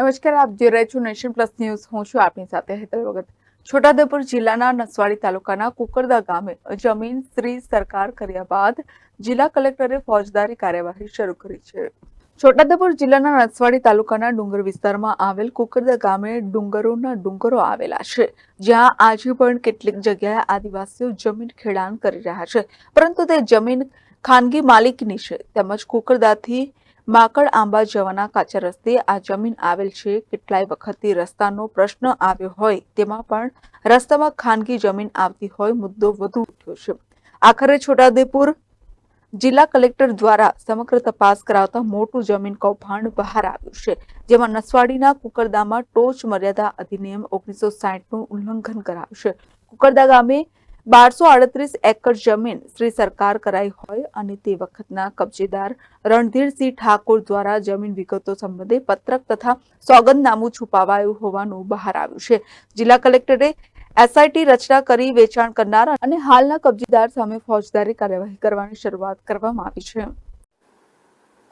નમસ્કાર, આપ જોઈ રહ્યા છો નેશન પ્લસ ન્યૂઝ. હું છું આપની સાથે હેતલ વગત છોટાઉદેપુર જિલ્લાના નસવાડી તાલુકાના કુકરદા ગામે જમીન શ્રી સરકાર કર્યા બાદ જિલ્લા કલેક્ટરે ફોજદારી કાર્યવાહી શરૂ કરી છે. છોટાઉદેપુર જિલ્લાના નસવાડી તાલુકાના ડુંગર વિસ્તારમાં આવેલ કુકરદા ગામે ડુંગરોના ડુંગરો આવેલા છે, જ્યાં આજે પણ કેટલીક જગ્યાએ આદિવાસીઓ જમીન ખેડાણ કરી રહ્યા છે. પરંતુ તે જમીન ખાનગી માલિકની છે, તેમજ કુકરદાથી માકડ આંબા જવાના કાચા રસ્તે આ જમીન આવેલ છે. કેટલાય વખતથી રસ્તાનો પ્રશ્ન આવ્યો હોય તેમાં પણ રસ્તામાં ખાનગી જમીન આવતી હોય મુદ્દો વધુ ઉઠ્યો છે. આખરે છોટાઉદેપુર જિલ્લા કલેક્ટર દ્વારા સમગ્ર તપાસ કરાવતા મોટું જમીન કૌભાંડ બહાર આવ્યું છે, જેમાં નસવાડીના કુકરદામાં ટોચ મર્યાદા અધિનિયમ ઓગણીસો સાહીઠનું ઉલ્લંઘન કરાયું છે. કુકરદા ગામે બારસો આડત્રીસ એકર જમીન શ્રી સરકાર કરાઈ હોય અને તે વખતના કબજેદાર રણધીરસિંહ ઠાકોર દ્વારા જમીન વિગતો સંબંધે પત્રક તથા સોગંદનામું છુપાવાયું હોવાનું બહાર આવ્યું છે. જિલ્લા કલેક્ટરે એસઆઈટી રચના કરી વેચાણ કરનાર અને હાલના કબજેદાર સામે ફોજદારી કાર્યવાહી કરવાની શરૂઆત કરવામાં આવી છે.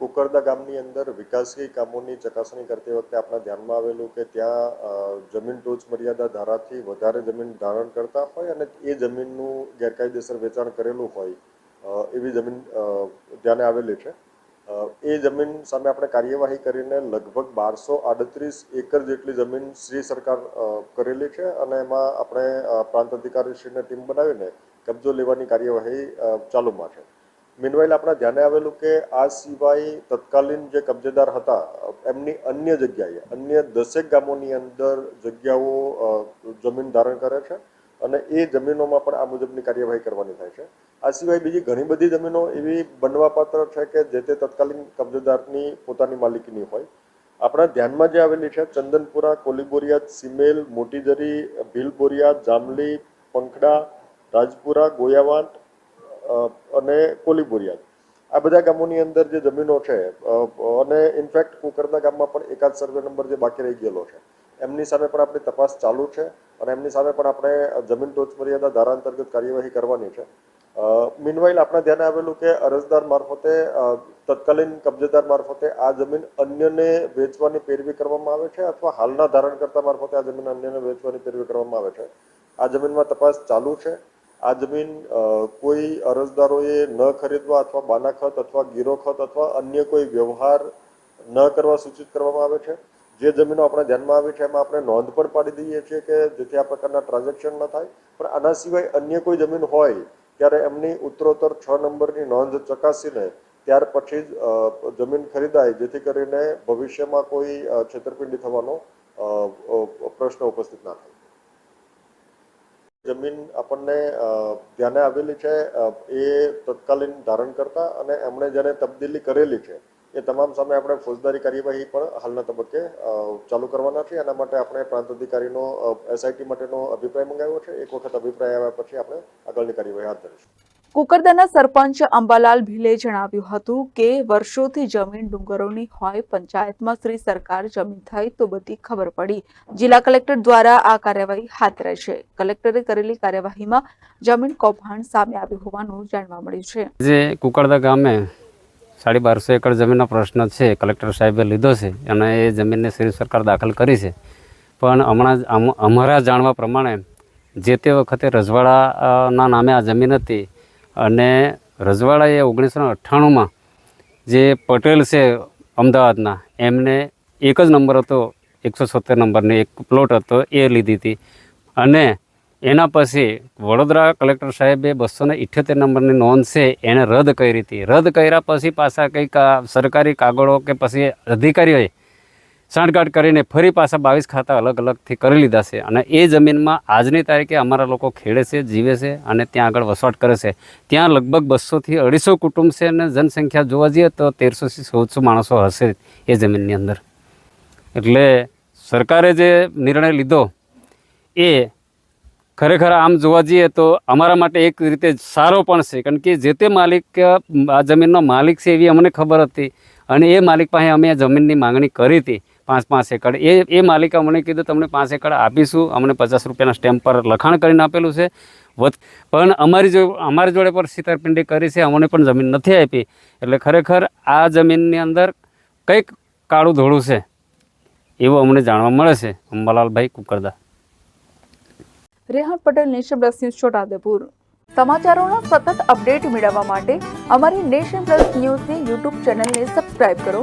કુકરદા ગામની અંદર વિકાસી કામોની ચકાસણી કરતી વખતે આપણા ધ્યાનમાં આવેલું કે ત્યાં જમીન ટોચ મર્યાદા ધારાથી વધારે જમીન ધારણ કરતા હોય અને એ જમીનનું ગેરકાયદેસર વેચાણ કરેલું હોય એવી જમીન ધ્યાને આવેલી છે. એ જમીન સામે આપણે કાર્યવાહી કરીને લગભગ બારસો આડત્રીસ એકર જેટલી જમીન શ્રી સરકાર કરેલી છે અને એમાં આપણે પ્રાંત અધિકારીશ્રીને ટીમ બનાવીને કબજો લેવાની કાર્યવાહી ચાલુમાં છે. મીનવાઇલ આપણા ધ્યાને આવેલું કે આ સિવાય તત્કાલીન જે કબજેદાર હતા, એમની અન્ય જગ્યાએ, અન્ય દસેક ગામોની અંદર જગ્યાઓ જમીન ધારણ કરે છે અને એ જમીનોમાં પણ આ મુજબની કાર્યવાહી કરવાની થાય છે. આ સિવાય બીજી ઘણી બધી જમીનો એવી બનવાપાત્ર છે કે જે તે તત્કાલીન કબજેદારની પોતાની માલિકીની હોય. આપણા ધ્યાનમાં જે આવેલી છે, ચંદનપુરા કોલીબોરિયાદ સિમેલ, મોટીજરી, ભીલબોરિયા, જામલી, પંખડા, રાજપુરા, ગોયાવાંટ અને કોલીબોરિયા આ બધા ગામોની અંદર જે જમીનો છે અને ઇનફેક્ટ કુકરના ગામમાં પણ એકાદ સર્વે નંબર જે બાકી રહી ગયેલો છે, એમની સામે પણ આપણી તપાસ ચાલુ છે અને એમની સામે પણ આપણે જમીન ટોચ ધારા અંતર્ગત કાર્યવાહી કરવાની છે. મીનવાઇલ આપણા ધ્યાને આવેલું કે અરજદાર મારફતે તત્કાલીન કબજેદાર મારફતે આ જમીન અન્યને વેચવાની પેરવી કરવામાં આવે છે અથવા હાલના ધારણકર્તા મારફતે આ જમીન અન્યને વેચવાની પેરવી કરવામાં આવે છે? આ જમીનમાં તપાસ ચાલુ છે. આ જમીન કોઈ અરજદારોએ ન ખરીદવા અથવા બાનાખત અથવા ગીરોખત અથવા અન્ય કોઈ વ્યવહાર ન કરવા સૂચિત કરવામાં આવે છે? જે જમીનો આપણા ધ્યાનમાં આવી છે, એમાં આપણે નોંધ પણ પાડી દઈએ છીએ કે જેથી આ પ્રકારના ટ્રાન્ઝેક્શન ન થાય. પણ આના સિવાય અન્ય કોઈ જમીન હોય, ત્યારે એમની ઉત્તરોત્તર છ નંબરની નોંધ ચકાસીને ત્યાર પછી જ જમીન ખરીદાય, જેથી કરીને ભવિષ્યમાં કોઈ છેતરપિંડી થવાનો પ્રશ્ન ઉપસ્થિત ના થાય. જમીન આપણને ધ્યાને આવેલી છે એ તત્કાલીન ધારણ કરતા અને એમણે જેને તબદીલી કરેલી છે, એ તમામ સામે આપણે ફોજદારી કાર્યવાહી પણ હાલના તબક્કે ચાલુ કરવાના છે. એના માટે આપણે પ્રાંત અધિકારીનો એસઆઈટી માટેનો અભિપ્રાય મંગાવ્યો છે. એક વખત અભિપ્રાય આવ્યા પછી આપણે આગળની કાર્યવાહી હાથ ધરીશું. કુકરદાના સરપંચ અંબાલાલ ભીલે જણાવ્યું હતું કે વર્ષોથી જમીન ડુંગરોની હોય, પંચાયતમાં શ્રી સરકાર જમીન થઈ તો બધી ખબર પડી. જિલ્લા કલેક્ટર દ્વારા આ કાર્યવાહી હાથ છે. કલેક્ટરે કરેલી કાર્યવાહીમાં જમીન કૌભાંડ સામે આવ્યું હોવાનું જાણવા મળ્યું છે. જે કુકરદા ગામે સાડી બારસો એકર જમીનનો પ્રશ્ન છે, કલેક્ટર સાહેબે લીધો છે અને એ જમીનને શ્રી સરકાર દાખલ કરી છે. પણ હમણાં અમારા જાણવા પ્રમાણે જે તે વખતે રજવાડાના નામે આ જમીન હતી અને રજવાડાએ ઓગણીસો અઠ્ઠાણુંમાં જે પટેલ છે અમદાવાદના, એમને એક જ નંબર હતો, એકસો સત્તર નંબરની એક પ્લોટ હતો, એ લીધી હતી. અને એના પછી વડોદરા કલેક્ટર સાહેબે બસો ને ઇઠ્યોતેર નંબરની નોંધ છે, એને રદ કરી હતી. રદ કર્યા પછી પાછા કંઈક સરકારી કાગળો કે પછી અધિકારીઓએ સાંઠગાંઠ કરીને ફરી પાછા બાવીસ ખાતા અલગ અલગથી કરી લીધા છે. અને એ જમીનમાં આજની તારીખે અમારા લોકો ખેડે છે, જીવે છે અને ત્યાં આગળ વસવાટ કરે છે. ત્યાં લગભગ બસોથી અઢીસો કુટુંબ છે અને જનસંખ્યા જોવા જઈએ તો તેરસોથી ચૌદસો માણસો હશે એ જમીનની અંદર. એટલે સરકારે જે નિર્ણય લીધો એ ખરેખર આમ જોવા જઈએ તો અમારા માટે એક રીતે સારો પણ છે. કારણ કે જે તે માલિક, આ જમીનનો માલિક છે એવી અમને ખબર હતી અને એ માલિક પાસે અમે આ જમીનની માંગણી કરી હતી. પાંચ પાંચ એકડ. એ એ માલિકા અમને કીધું, તમને પાંચ એકડ આપીશું. અમને પચાસ રૂપિયાના સ્ટેમ્પ પર લખાણ કરીને આપેલું છે. પણ અમારી જો, અમારી જોડે પણ સીતારપિંડી કરી છે. અમને પણ જમીન નથી આપી. એટલે ખરેખર આ જમીનની અંદર કંઈક કાળું ધોળું છે. એવું અમને જાણવા મળે છે. Ambalalbhai Kukarda. Rehan Patel, Nation Plus News Chhota Udepur સમાચારોનો સતત અપડેટ મેળવવા માટે અમારી નેશન પ્લસ ન્યૂઝની યુટ્યુબ ચેનલને સબસ્ક્રાઇબ કરો.